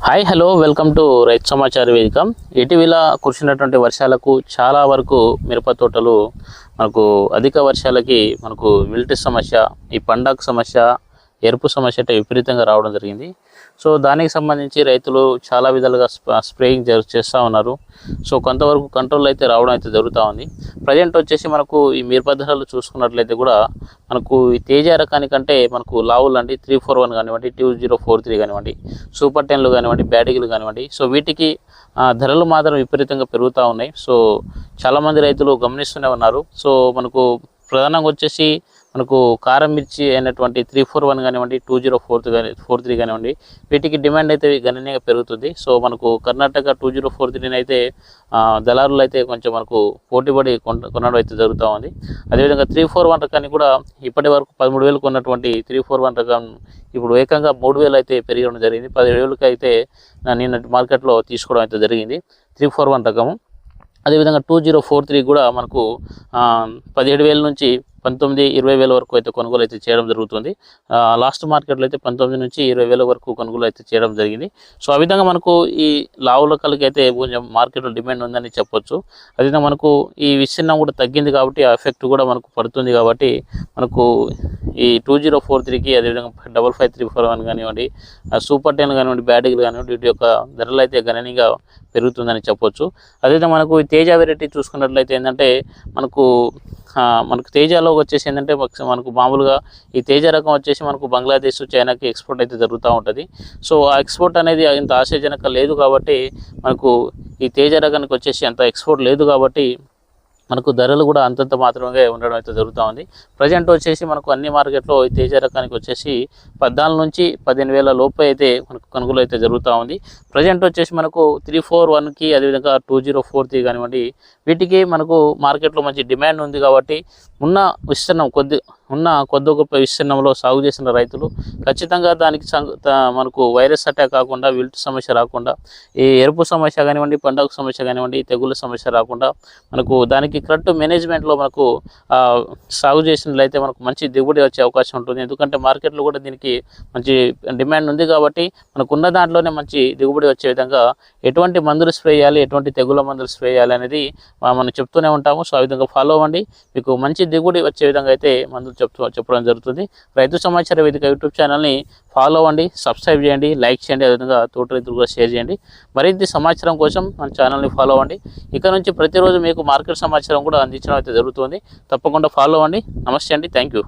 Hi hello welcome to రైతు సమాచార వేదిక. ఇటీవల కురిసినటువంటి వర్షాలకు చాలా వరకు మిరప తోటలు మనకు అధిక వర్షాలకి మనకు విల్టి సమస్య ఈ పండగ సమస్య ఎరుపు సమస్య అంటే విపరీతంగా రావడం జరిగింది. సో దానికి సంబంధించి రైతులు చాలా విధాలుగా స్ప- స్ప్రేయింగ్ జరు- చేస్తూ ఉన్నారు. సో కొంతవరకు కంట్రోల్ అయితే రావడం అయితే జరుగుతూ ఉంది. ప్రజెంట్ వచ్చేసి మనకు ఈ మిరప ధరలు చూసుకున్నట్లయితే కూడా మనకు ఈ తేజ రకానికంటే మనకు లావులు అండి త్రీ ఫోర్ వన్ కానివ్వండి టూ జీరో ఫోర్ త్రీ కానివ్వండి సూపర్ టెన్లు కానివ్వండి బ్యాటిగలు కానివ్వండి. సో వీటికి ధరలు మాత్రం విపరీతంగా పెరుగుతూ ఉన్నాయి. సో చాలామంది రైతులు గమనిస్తూనే ఉన్నారు. సో మనకు ప్రధానంగా వచ్చేసి మనకు కారం మిర్చి అయినటువంటి త్రీ ఫోర్ వన్ కానివ్వండి టూ జీరో ఫోర్ కానీ ఫోర్ త్రీ కానివ్వండి వీటికి డిమాండ్ అయితే గణనీయంగా పెరుగుతుంది. సో మనకు కర్ణాటక టూ జీరో ఫోర్ త్రీని అయితే దళారులు అయితే కొంచెం మనకు పోటీపడి కొన కొనడం అయితే జరుగుతూ ఉంది. అదేవిధంగా త్రీ ఫోర్ వన్ రకాన్ని కూడా ఇప్పటి వరకు పదమూడు వేలు కొన్నటువంటి త్రీ ఫోర్ వన్ రకం ఇప్పుడు ఏకంగా మూడు వేలు అయితే పెరగడం జరిగింది. పదిహేడు వేలకి అయితే నిన్నటి మార్కెట్లో తీసుకోవడం అయితే జరిగింది. త్రీ ఫోర్ వన్ రకము. అదేవిధంగా టూ జీరో ఫోర్ త్రీ కూడా మనకు పదిహేడు వేల నుంచి పంతొమ్మిది ఇరవై వేల వరకు అయితే కొనుగోలు అయితే చేయడం జరుగుతుంది. లాస్ట్ మార్కెట్లో అయితే పంతొమ్మిది నుంచి ఇరవై వేల వరకు కొనుగోలు అయితే చేయడం జరిగింది. సో ఆ విధంగా మనకు ఈ లావుల లొక్కలకి అయితే కొంచెం మార్కెట్లో డిమాండ్ ఉందని చెప్పొచ్చు. అదేవిధంగా మనకు ఈ విస్తీర్ణం కూడా తగ్గింది కాబట్టి ఆ ఎఫెక్ట్ కూడా మనకు పడుతుంది కాబట్టి మనకు ఈ టూ జీరో ఫోర్ త్రీకి అదేవిధంగా double five three four one కానివ్వండి సూపర్ టెన్ కానివ్వండి బ్యాటిగ్లు కానివ్వండి వీటి యొక్క ధరలు అయితే గణనీయంగా పెరుగుతుందని చెప్పొచ్చు. అదేవిధంగా మనకు ఈ తేజ వెరైటీ చూసుకున్నట్లయితే ఏంటంటే మనకు మనకు తేజాలో వచ్చేసి ఏంటంటే మనకు మామూలుగా ఈ తేజ రకం వచ్చేసి మనకు బంగ్లాదేశ్ చైనాకి ఎక్స్పోర్ట్ అయితే జరుగుతూ ఉంటుంది. సో ఆ ఎక్స్పోర్ట్ అనేది ఇంత ఆశాజనక లేదు కాబట్టి మనకు ఈ తేజ రకానికి వచ్చేసి అంత ఎక్స్పోర్ట్ లేదు కాబట్టి మనకు ధరలు కూడా అంతంత మాత్రమే ఉండడం అయితే జరుగుతూ ఉంది. ప్రజెంట్ వచ్చేసి మనకు అన్ని మార్కెట్లో తేజ రకానికి వచ్చేసి పద్నాలుగు నుంచి పదిహేను వేల లోపు అయితే మనకు కొనుగోలు అయితే జరుగుతూ ఉంది. ప్రజెంట్ వచ్చేసి మనకు త్రీ ఫోర్ వన్కి అదేవిధంగా టూ జీరో ఫోర్ త్రీ కానివ్వండి వీటికి మనకు మార్కెట్లో మంచి డిమాండ్ ఉంది కాబట్టి ఉన్న విస్తీర్ణం కొద్ది ఉన్న కొద్ది గొప్ప విస్తీర్ణంలో సాగు చేసిన రైతులు ఖచ్చితంగా దానికి సం- త- మనకు వైరస్ అటాక్ కాకుండా విల్ట్ సమస్య రాకుండా ఈ ఎరుపు సమస్య కానివ్వండి పండగ సమస్య కానివ్వండి తెగుళ్ళ సమస్య రాకుండా మనకు దానికి కరెక్ట్ మేనేజ్మెంట్లో మనకు సాగు చేసినట్లయితే మనకు మంచి దిగుబడి వచ్చే అవకాశం ఉంటుంది. ఎందుకంటే మార్కెట్లో కూడా దీనికి మంచి డిమాండ్ ఉంది కాబట్టి మనకు ఉన్న దాంట్లోనే మంచి దిగుబడి వచ్చే విధంగా ఎటువంటి మందులు స్ప్రే చేయాలి ఎటువంటి తెగుళ్ళ మందులు స్ప్రే చేయాలి అనేది మనం చెప్తూనే ఉంటాము. సో ఆ విధంగా ఫాలో అవ్వండి. మీకు మంచి దిగుబడి వచ్చే విధంగా అయితే మందులు చెప్తూ చెప్పడం జరుగుతుంది. రైతు సమాచార వేదిక యూట్యూబ్ ఛానల్ని ఫాలో అవ్వండి సబ్స్క్రైబ్ చేయండి లైక్ చేయండి అదేవిధంగా తోటి రైతులు కూడా షేర్ చేయండి. మరింత సమాచారం కోసం మన ఛానల్ని ఫాలో అవ్వండి. ఇక నుంచి ప్రతిరోజు మీకు మార్కెట్ సమాచారం కూడా అందించడం అయితే జరుగుతుంది. తప్పకుండా ఫాలో అవ్వండి. నమస్తే అండి. Thank you.